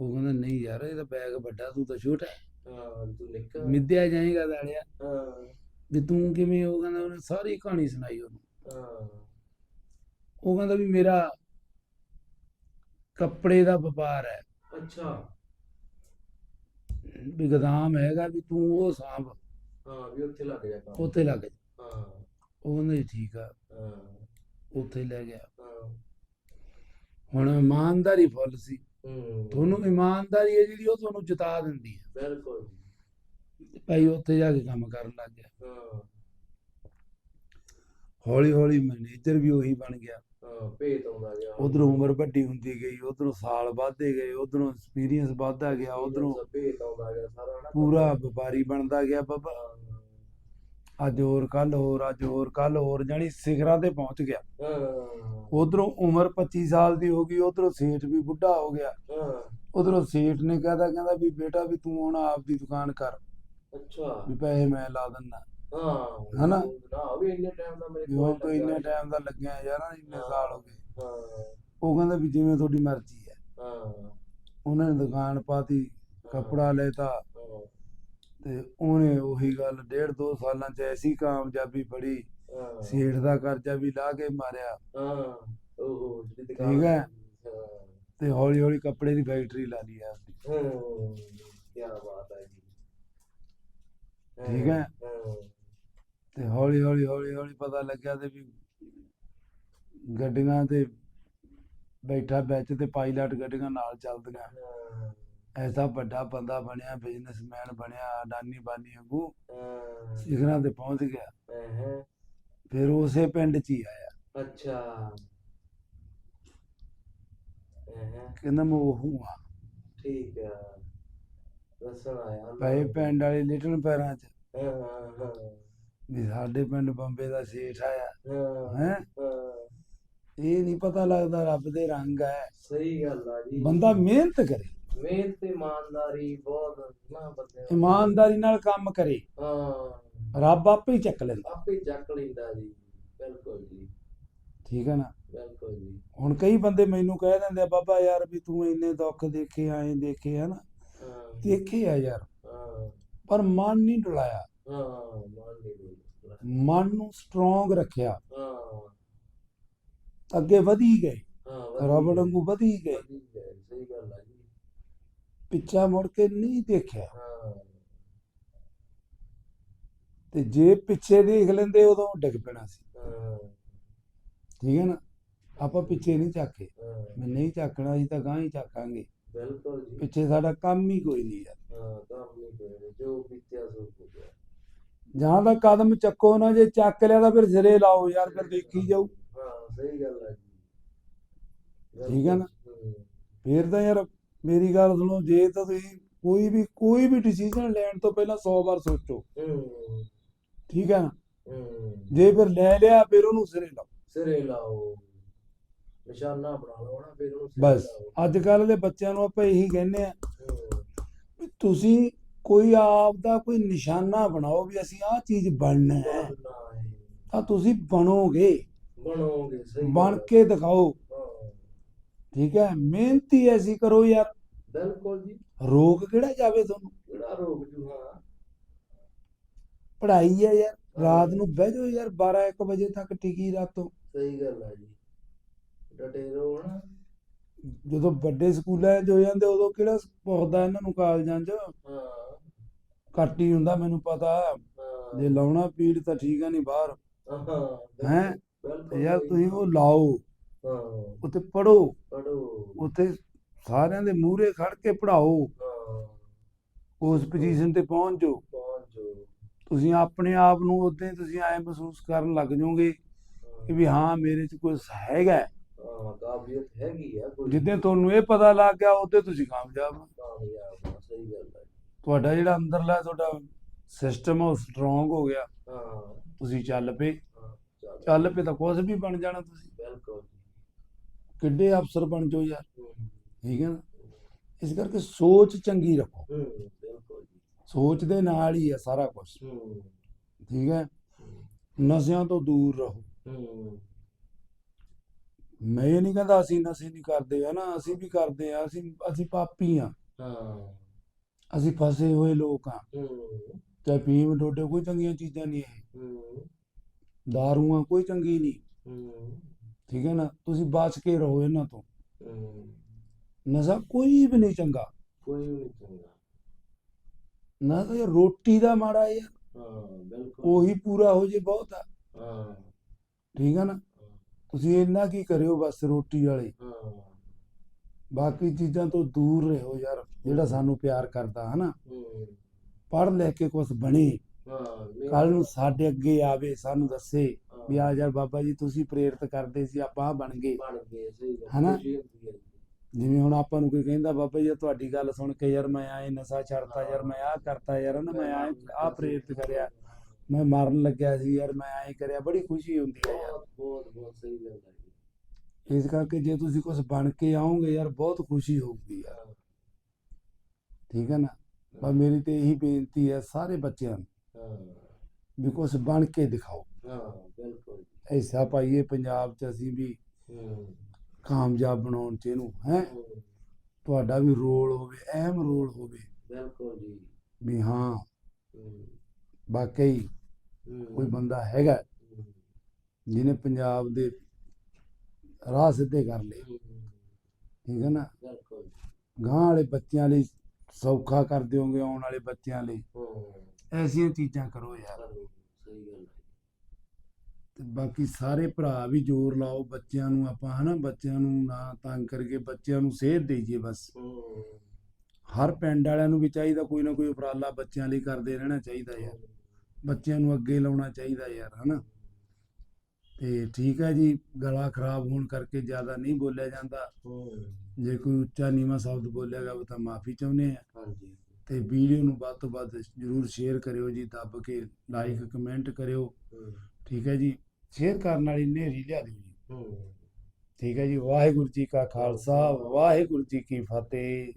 ਉਹ ਕਹਿੰਦਾ ਨਹੀਂ ਯਾਰ ਇਹ ਤਾਂ ਬੈਗ ਵੱਡਾ ਤੂੰ ਤਾਂ ਛੋਟਾ ਹੈ। ਹਾਂ ਤੂੰ ਨਿੱਕਾ। ਮਿੱਧਿਆ ਜਾਏਗਾ ਦਾੜਿਆ। ਹਾਂ। ਵੀ ਤੂੰ ਕਿਵੇਂ ਉਹ ਕਹਿੰਦਾ ਉਹਨੇ ਸਾਰੀ ਕਹਾਣੀ ਸੁਣਾਈ ਉਹਨੂੰ। ਹਾਂ। ਉਹ ਕਹਿੰਦਾ ਵੀ ਮੇਰਾ ਕੱਪੜੇ ਦਾ ਵਪਾਰ ਹੈ। ਅੱਛਾ। ਵੀ ਗਦਾਮ ਹੈਗਾ ਵੀ ਤੂੰ ਉਹ ਸਾਂਭ। ਹਾਂ ਵੀ ਉੱਥੇ ਲੱਗ ਜਾ ਕੰਮ। ਉੱਥੇ ਲੱਗ ਜਾ। ਹਾਂ। ਉਹ ਕਹਿੰਦਾ ਜੀ ਠੀਕ ਆ। ਹਾਂ। ਉੱਥੇ ਲੈ ਗਿਆ। ਹਾਂ। ਹੁਣ ਇਮਾਨਦਾਰੀ ਫੁੱਲ ਸੀ। ਹੂੰ। ਤੁਹਾਨੂੰ ਇਮਾਨਦਾਰੀ ਹੈ ਜਿਹੜੀ ਉਹ ਤੁਹਾਨੂੰ ਜਿਤਾ ਦਿੰਦੀ ਹੈ। ਬਿਲਕੁਲ ਭਾਈ ਉੱਥੇ ਜਾ ਕੇ ਕੰਮ ਕਰਨ ਲੱਗ ਗਿਆ। ਹੌਲੀ ਹੌਲੀ ਮੈਨੇਜਰ ਵੀ ਉਹੀ ਬਣ ਗਿਆ। ਹਾਂ ਭੇਤ ਆਉਂਦਾ ਗਿਆ। ਉਧਰੋਂ ਉਮਰ ਵੱਡੀ ਹੁੰਦੀ ਗਈ ਉਧਰੋਂ ਸਾਲ ਵੱਧਦੇ ਗਏ ਉਧਰੋਂ ਐਕਸਪੀਰੀਅੰਸ ਵੱਧਦਾ ਗਿਆ ਉਧਰੋਂ ਭੇਤ ਆਉਂਦਾ ਗਿਆ ਸਾਰਾ ਨਾ ਪੂਰਾ ਵਪਾਰੀ ਬਣਦਾ ਗਿਆ ਬਾਬਾ। ਅੱਜ ਹੋਰ ਕੱਲ ਹੋਰ ਅੱਜ ਹੋਰ ਕੱਲ ਹੋਰ ਜਾਣੀ ਸਿਖਰਾਂ ਤੇ ਪਹੁੰਚ ਗਿਆ। ਉਧਰੋਂ ਉਮਰ 25 ਸਾਲ ਦੀ ਹੋ ਗਈ ਉਧਰੋਂ ਸੇਠ ਵੀ ਬੁੱਢਾ ਹੋ ਗਿਆ। ਉਧਰੋਂ ਸੇਠ ਨੇ ਕਹਦਾ ਕਹਿੰਦਾ ਵੀ ਬੇਟਾ ਵੀ ਤੂੰ ਹੁਣ ਆਪ ਦੀ ਦੁਕਾਨ ਕਰ। ਅੱਛਾ। ਵੀ ਪੈਸੇ ਮੈਂ ਲਾ ਦਿੰਦਾ। ਹਾਂ ਹਨਾ? ਨਾ ਵੀ ਇੰਨੇ ਟਾਈਮ ਦਾ ਮੇਰੇ ਹੁਣ ਤੋਂ ਇੰਨੇ ਟਾਈਮ ਦਾ ਲੱਗਿਆ ਯਾਰ ਇੰਨੇ। ਸਾਲ ਹੋ ਗਏ। ਹਾਂ। ਉਹ ਕਹਿੰਦਾ ਵੀ ਜਿਵੇਂ ਤੁਹਾਡੀ ਮਰਜ਼ੀ ਹੈ। ਹਾਂ। ਉਹਨਾਂ ਨੇ ਦੁਕਾਨ ਪਾਤੀ ਕੱਪੜਾ ਲੈਤਾ। ਤੇ ਉਹਨੇ ਉਹੀ ਗੱਲ ਡੇਢ ਦੋ ਸਾਲਾਂ ਚ ਐਸੀ ਕਾਮਯਾਬੀ ਫੜੀ। ਸੇਠ ਦਾ ਕਰਜ਼ਾ ਵੀ ਲਾ ਕੇ ਮਾਰਿਆ। ਹਾਂ ਓਹੋ ਜਿਹੜੀ ਦੁਕਾਨ ਠੀਕ ਹੈ। ਤੇ ਹੌਲੀ ਹੌਲੀ ਕੱਪੜੇ ਦੀ ਫੈਕਟਰੀ ਲਾ ਲਈ ਹੂੰ ਕੀ ਬਾਤ ਹੈ ਜੀ। ਠੀਕ ਹੈ। ਹਾਂ ਤੇ ਹੌਲੀ ਹੌਲੀ ਹੌਲੀ ਹੌਲੀ ਪਤਾ ਲੱਗਿਆ ਤੇ ਵੀ ਗੱਡੀਆਂ ਤੇ ਬੈਠਾ ਵਿੱਚ ਤੇ ਪਾਇਲਟ ਗੱਡੀਆਂ ਨਾਲ ਚੱਲਦੀਆਂ। ਹਾਂ ਐਸਾ ਵੱਡਾ ਬੰਦਾ ਬਣਿਆ ਬਿਜ਼ਨਸਮੈਨ ਬਣਿਆ ਅਡਾਨੀ ਬਾਨੀ ਵਾਂਗੂ ਹਾਂ ਸਿਖਰਾਂ ਤੇ ਪਹੁੰਚ ਗਿਆ। ਹਾਂ ਫਿਰ ਉਸੇ ਪਿੰਡ 'ਚ ਹੀ ਆਇਆ। ਅੱਛਾ। ਹਾਂ ਕਹਿੰਦਾ ਮੈਂ ਉਹ ਆ ਠੀਕ ਹੈ ਦੱਸਣ ਆਇਆ ਪਏ ਪਿੰਡ ਵਾਲੇ ਲਿਟਲ ਪੈਰਾਂ 'ਚ। ਵੀ ਸਾਡੇ ਪਿੰਡ ਬੰਬੇ ਦਾ ਸੇਠ ਆਇਆ। ਹਾਂ ਇਹ ਨਹੀਂ ਪਤਾ ਲੱਗਦਾ ਰੱਬ ਦੇ ਰੰਗ ਹੈ। ਸਹੀ ਗੱਲ ਆ ਜੀ। ਬੰਦਾ ਮਿਹਨਤ ਕਰੇ। ਮਿਹਨਤ ਤੇ ਇਮਾਨਦਾਰੀ ਬਹੁਤ ਨਾ ਬੰਦੇ। ਇਮਾਨਦਾਰੀ ਨਾਲ ਕੰਮ ਕਰੇ। ਹਾਂ। ਰੱਬ ਆਪੇ ਹੀ ਚੱਕ ਲੈਂਦਾ। ਆਪੇ ਚੱਕ ਲੈਂਦਾ ਜੀ। ਬਿਲਕੁਲ ਜੀ। ਠੀਕ ਹੈ ਨਾ? ਬਿਲਕੁਲ ਜੀ। ਹੁਣ ਕਈ ਬੰਦੇ ਮੈਨੂੰ ਕਹਿ ਦਿੰਦੇ ਆ ਬਾਬਾ ਯਾਰ ਵੀ ਤੂੰ ਇੰਨੇ ਦੁੱਖ ਦੇਖੇ ਆਏ ਦੇਖੇ ਨਾ? ਹਾਂ ਦੇਖੇ ਆ ਯਾਰ। ਪਰ ਮਨ ਨਹੀਂ ਡੁਲਾਇਆ। ਮੰਨ ਨੂੰ ਸਟਰੋਂਗ ਰੱਖਿਆ। ਅੱਗੇ ਵਧੀ ਗਏ। ਹਾਂ ਰੱਬ ਵਾਂਗੂ ਵਧੀ ਗਏ। ਸਹੀ ਗੱਲ ਪਿੱਛਾ ਮੁੜ ਕੇ ਨਹੀਂ ਦੇਖਿਆ। ਤੇ ਜੇ ਪਿੱਛੇ ਦੇਖ ਲੈਂਦੇ ਉਦੋਂ ਡਿੱਗ ਪੈਣਾ ਸੀ। ਠੀਕ ਹੈ ਨਾ? ਆਪਾਂ ਪਿੱਛੇ ਨਹੀਂ ਝਾਕੇ। ਮੈਂ ਨਹੀਂ ਝਾਕਣਾ ਅਸੀਂ ਤਾਂ ਗਾਂ ਹੀ ਝਾਕਾਂਗੇ। ਬਿਲਕੁਲ ਜੀ। ਪਿੱਛੇ ਸਾਡਾ ਕੰਮ ਹੀ ਕੋਈ ਨਹੀਂ ਯਾਰ। ਹਾਂ ਕੰਮ ਨਹੀਂ ਕਰੇ ਜੋ ਬੀਤਿਆ ਸੋ ਹੋ ਗਿਆ ਜਾਂ ਤਾਂ ਕਦਮ ਚੱਕੋ ਨਾ ਜੇ ਚੱਕ ਲਿਆ ਤਾਂ ਫਿਰ ਸਿਰੇ ਲਾਓ ਯਾਰ ਫਿਰ ਦੇਖੀ ਜਾਊ। ਹਾਂ ਸਹੀ ਗੱਲ ਆ ਜੀ। ਠੀਕ ਹੈ ਨਾ? ਹੂੰ, ਫਿਰ ਤਾਂ ਯਾਰ ਮੇਰੀ ਗੱਲ ਸੁਣੋ ਜੇ ਤਾਂ ਤੁਸੀਂ ਕੋਈ ਵੀ ਕੋਈ ਵੀ ਡਿਸੀਜਨ ਲੈਣ ਤੋਂ ਪਹਿਲਾਂ 100 ਵਾਰ ਸੋਚੋ। ਹੂੰ। ਠੀਕ ਹੈ ਨਾ? ਹੂੰ। ਜੇ ਫਿਰ ਲੈ ਲਿਆ ਫਿਰ ਉਹਨੂੰ ਸਿਰੇ ਲਾਓ। ਸਿਰੇ ਲਾਓ। ਨਿਸ਼ਾਨਾ ਬਣਾ ਲਓ ਨਾ ਫਿਰ ਉਹਨੂੰ ਸਿਰੇ ਬਸ। ਅੱਜ ਕੱਲ ਦੇ ਬੱਚਿਆਂ ਨੂੰ ਆਪਾਂ ਇਹੀ ਕਹਿੰਦੇ ਆ ਹੂੰ, ਵੀ ਤੁਸੀਂ ਕੋਈ ਆਪ ਦਾ ਕੋਈ ਨਿਸ਼ਾਨਾ ਬਣਾਓ ਵੀ ਅਸੀਂ ਆਹ ਚੀਜ਼ ਬਣਨਾ ਹੈ। ਬਣਨਾ ਹੈ। ਤਾਂ ਤੁਸੀਂ ਬਣੋਗੇ। ਬਣੋਗੇ ਸਹੀ ਬਣ ਗੱਲ। ਕੇ ਦਿਖਾਓ। ਹਾਂ, ਠੀਕ ਹੈ ਮਿਹਨਤੀ ਐਸੀ ਕਰੋ ਯਾਰ। ਬਿਲਕੁਲ ਜੀ। ਰੋਗ ਕਿਹੜਾ ਜਾਵੇ ਤੁਹਾਨੂੰ? ਕਿਹੜਾ ਰੋਗ ਜੂ ਹਾਂ। ਪੜ੍ਹਾਈ ਹੈ ਯਾਰ ਰਾਤ ਨੂੰ ਬਹਿ ਜਾਓ ਯਾਰ 12 1 ਵਜੇ ਤੱਕ ਟਿਕੀ ਰਾਤੋਂ। ਸਹੀ ਗੱਲ ਆ ਜੀ। ਡਟੇ ਰਹੋ ਨਾ ਜਦੋਂ ਵੱਡੇ ਸਕੂਲਾਂ 'ਚ ਹੋ ਜਾਂਦੇ ਉਦੋਂ ਕਿਹੜਾ ਪੁੱਛਦਾ ਇਹਨਾਂ ਨੂੰ ਕਾਲਜਾਂ 'ਚ? ਹਾਂ। ਘੱਟ ਹੀ ਹੁੰਦਾ ਮੈਨੂੰ ਪਤਾ। ਹਾਂ। ਜੇ ਲਾਉਣਾ ਪੀੜ ਤਾਂ ਠੀਕ ਆ ਨਹੀਂ ਬਾਹਰ। ਹਾਂ ਹੈਂ? ਬਿਲਕੁਲ ਯਾਰ ਸਹੀ। ਤੁਸੀਂ ਉਹ ਲਾਓ। ਹਾਂ। ਉੱਥੇ ਪੜੋ ਪੜੋ ਉੱਥੇ ਸਾਰਿਆਂ ਦੇ ਮੂਹਰੇ ਖੜ ਕੇ ਪੜਾਓ ਹਾਂ। ਉਸ ਪੋਜੀਸ਼ਨ ਤੇ ਪਹੁੰਚ। ਜਾਓ ਪਹੁੰਚ। ਤੁਸੀਂ ਆਪਣੇ ਆਪ ਨੂੰ ਉਦੋਂ ਤੁਸੀਂ ਐ ਮਹਿਸੂਸ ਕਰਨ ਲੱਗ ਜਾਓਗੇ ਕਿ ਵੀ ਹਾਂ ਮੇਰੇ 'ਚ ਕੁਝ ਹੈਗਾ। ਹੈ। ਕਾਬਲੀਅਤ ਹੈਗੀ ਆ ਕੋਈ ਜਿੱਦਾਂ ਤੁਹਾਨੂੰ ਇਹ ਪਤਾ ਲੱਗ ਗਿਆ ਉਦੋਂ ਤੁਸੀਂ ਕਾਮਯਾਬ ਹੋ। ਕਾਮਯਾਬ ਆ, ਸਹੀ ਗੱਲ ਹੈ ਤੁਹਾਡਾ ਜਿਹੜਾ ਅੰਦਰਲਾ ਤੁਹਾਡਾ ਸਿਸਟਮ ਉਹ ਸਟਰੋਂਗ ਹੋ ਗਿਆ। ਹਾਂ। ਤੁਸੀਂ ਚੱਲ ਪਏ। ਹਾਂ ਚੱਲ ਚੱਲ ਪਏ ਤਾਂ ਕੁਝ ਵੀ ਬਣ ਜਾਣਾ ਤੁਸੀਂ। ਬਿਲਕੁਲ ਕਿੱਡੇ ਅਫਸਰ ਬਣ ਜਾਓ ਯਾਰ। ਠੀਕ ਹੈ ਨਾ? ਇਸ ਕਰਕੇ ਸੋਚ ਚੰਗੀ ਰੱਖੋ। ਹੂੰ ਬਿਲਕੁਲ ਜੀ। ਸੋਚ ਦੇ ਨਾਲ ਹੀ ਹੈ ਸਾਰਾ ਕੁਝ ਠੀਕ ਹੈ? ਨਸ਼ਿਆਂ ਤੋਂ ਦੂਰ ਰਹੋ। ਮੈਂ ਇਹ ਨਹੀਂ ਕਹਿੰਦਾ ਅਸੀਂ ਨਸ਼ੇ ਨਹੀਂ ਕਰਦੇ ਹੈ ਨਾ? ਅਸੀਂ ਵੀ ਕਰਦੇ ਆ ਅਸੀਂ ਅਸੀਂ ਪਾਪੀ ਆ ਹਾਂ। ਅਸੀਂ ਫਸੇ ਹੋਏ ਲੋਕ ਆ ਹੂੰ। ਚਾਹੇ ਪੀਮ ਡੋਡੇ ਕੋਈ ਚੰਗੀਆਂ ਚੀਜ਼ਾਂ ਨਹੀਂ ਇਹ। ਹੂੰ। ਦਾਰੂਆਂ ਕੋਈ ਚੰਗੀ ਨਹੀਂ। ਹੂੰ। ਠੀਕ ਹੈ ਨਾ? ਤੁਸੀਂ ਬਚ ਕੇ ਰਹੋ ਇਹਨਾਂ ਤੋਂ। ਹੂੰ। ਨਸ਼ਾ ਕੋਈ ਵੀ ਨਹੀਂ ਚੰਗਾ। ਕੋਈ ਵੀ ਨਹੀਂ ਚੰਗਾ। ਨਾ ਤਾਂ ਰੋਟੀ ਦਾ ਮਾੜਾ ਯਾਰ ਹਾਂ ਬਿਲਕੁਲ। ਉਹੀ ਪੂਰਾ ਹੋ ਜੇ ਬਹੁਤ ਆ। ਹਾਂ। ਠੀਕ ਹੈ ਨਾ? ਤੁਸੀਂ ਇੰਨਾ ਕੀ ਕਰਿਓ ਬਸ ਰੋਟੀ ਵਾਲੇ। ਬਾਕੀ ਚੀਜ਼ਾਂ ਤੋਂ ਦੂਰ ਰਹੋ ਯਾਰ ਜਿਹੜਾ ਸਾਨੂੰ ਪਿਆਰ ਕਰਦਾ ਹਨਾ? ਹੂੰ। ਪੜ੍ਹ ਲੈ ਕੇ ਕੁਝ ਬਣੇ। ਕੱਲ ਨੂੰ ਸਾਡੇ ਅੱਗੇ ਆਵੇ ਸਾਨੂੰ ਦੱਸੇ ਵੀ ਆ ਯਾਰ ਬਾਬਾ ਜੀ ਤੁਸੀਂ ਪ੍ਰੇਰਿਤ ਕਰਦੇ ਸੀ ਆਪਾਂ ਆਹ ਬਣ ਗਏ। ਬਣ ਗਏ ਸਹੀ ਗੱਲ। ਹਨਾ? ਜਿਵੇਂ ਹੁਣ ਆਪਾਂ ਨੂੰ ਕੋਈ ਕਹਿੰਦਾ ਬਾਬਾ ਜੀ ਤੁਹਾਡੀ ਗੱਲ ਸੁਣ ਕੇ ਯਾਰ ਮੈਂ ਆਏ ਨਸ਼ਾ ਛੱਡਤਾ ਯਾਰ ਮੈਂ ਆਹ ਕਰਤਾ ਯਾਰ ਨਾ ਮੈਂ ਆਹ ਪ੍ਰੇਰਿਤ ਕਰਿਆ। ਮੈਂ ਮਰਨ ਲੱਗਿਆ ਸੀ ਯਾਰ ਮੈਂ ਐਂ ਕਰਿਆ ਬੜੀ ਖੁਸ਼ੀ ਹੁੰਦੀ ਹੈ ਯਾਰ। ਬਹੁਤ ਬਹੁਤ ਬਹੁਤ ਸਹੀ ਗੱਲ ਹੈ ਜੀ। ਇਸ ਕਰਕੇ ਜੇ ਤੁਸੀਂ ਕੁਝ ਬਣ ਕੇ ਆਓਗੇ ਯਾਰ ਬਹੁਤ ਖੁਸ਼ੀ ਹੋਊਗੀ ਯਾਰ। ਠੀਕ ਹੈ ਨਾ? ਪਰ ਮੇਰੀ ਤੇ ਇਹੀ ਬੇਨਤੀ ਹੈ ਸਾਰੇ ਬੱਚਿਆਂ ਨੂੰ ਹਾਂ। ਵੀ ਕੁਝ ਬਣ ਕੇ ਦਿਖਾਓ। ਹਾਂ ਬਿਲਕੁਲ ਐਸਾ ਪਾਈਏ ਪੰਜਾਬ 'ਚ ਅਸੀਂ ਵੀ ਕਾਮਯਾਬ ਬਣਾਉਣ 'ਚ ਇਹਨੂੰ ਹੈ। ਤੁਹਾਡਾ ਵੀ ਰੋਲ ਹੋਵੇ ਅਹਿਮ ਰੋਲ ਹੋਵੇ। ਬਿਲਕੁਲ ਜੀ। ਵੀ ਹਾਂ। ਹੂੰ। ਵਾਕਈ ਕੋਈ ਬੰਦਾ ਹੈਗਾ ਜਿਹਨੇ ਪੰਜਾਬ ਦੇ ਰਾਹ ਸਿੱਧੇ ਕਰ ਲਏ। ਠੀਕ ਹੈ ਨਾ? ਗਾਂ ਵਾਲੇ ਬੱਚਿਆਂ ਲਈ ਸੌਖਾ ਕਰ ਦਿਓਗੇ ਆਉਣ ਵਾਲੇ ਬੱਚਿਆਂ ਲਈ। ਐਸੀਆਂ ਚੀਜ਼ਾਂ ਕਰੋ ਯਾਰ। ਕਰੋ, ਸਹੀ ਗੱਲ ਹੈ। ਤੇ ਬਾਕੀ ਸਾਰੇ ਭਰਾ ਵੀ ਜ਼ੋਰ ਲਾਓ ਬੱਚਿਆਂ ਨੂੰ ਆਪਾਂ ਹਨਾ ਬੱਚਿਆਂ ਨੂੰ ਨਾ ਤੰਗ ਕਰਕੇ ਬੱਚਿਆਂ ਨੂੰ ਸੇਧ ਦੇਈਏ ਬਸ। ਹਰ ਪਿੰਡ ਵਾਲਿਆਂ ਨੂੰ ਵੀ ਚਾਹੀਦਾ ਕੋਈ ਨਾ ਕੋਈ ਉਪਰਾਲਾ ਬੱਚਿਆਂ ਲਈ ਕਰਦੇ ਰਹਿਣਾ ਚਾਹੀਦਾ ਯਾਰ। ਬੱਚਿਆਂ ਨੂੰ ਅੱਗੇ ਲਾਉਣਾ ਚਾਹੀਦਾ ਯਾਰ ਹਨਾ? ਤੇ ਠੀਕ ਹੈ ਜੀ ਗਲਾ ਖਰਾਬ ਹੋਣ ਕਰਕੇ ਜ਼ਿਆਦਾ ਨਹੀਂ ਬੋਲਿਆ ਜਾਂਦਾ। ਜੇ ਕੋਈ ਉੱਚਾ ਨੀਵਾਂ ਸ਼ਬਦ ਬੋਲਿਆ ਗਿਆ ਤਾਂ ਮਾਫੀ ਚਾਹੁੰਦੇ ਆ। ਹਾਂਜੀ। ਤੇ ਵੀਡੀਓ ਨੂੰ ਵੱਧ ਤੋਂ ਵੱਧ ਜਰੂਰ ਸ਼ੇਅਰ ਕਰਿਓ ਜੀ ਦੱਬ ਕੇ ਲਾਈਕ ਕਮੈਂਟ ਕਰਿਓ। ਠੀਕ ਹੈ ਜੀ ਸ਼ੇਅਰ ਕਰਨ ਵਾਲੀ ਨੇਰੀ ਲਿਆ ਦਿਓ ਜੀ। ਠੀਕ ਹੈ ਜੀ ਵਾਹਿਗੁਰੂ ਜੀ ਕਾ ਖਾਲਸਾ ਵਾਹਿਗੁਰੂ ਜੀ ਕੀ ਫਤਿਹ।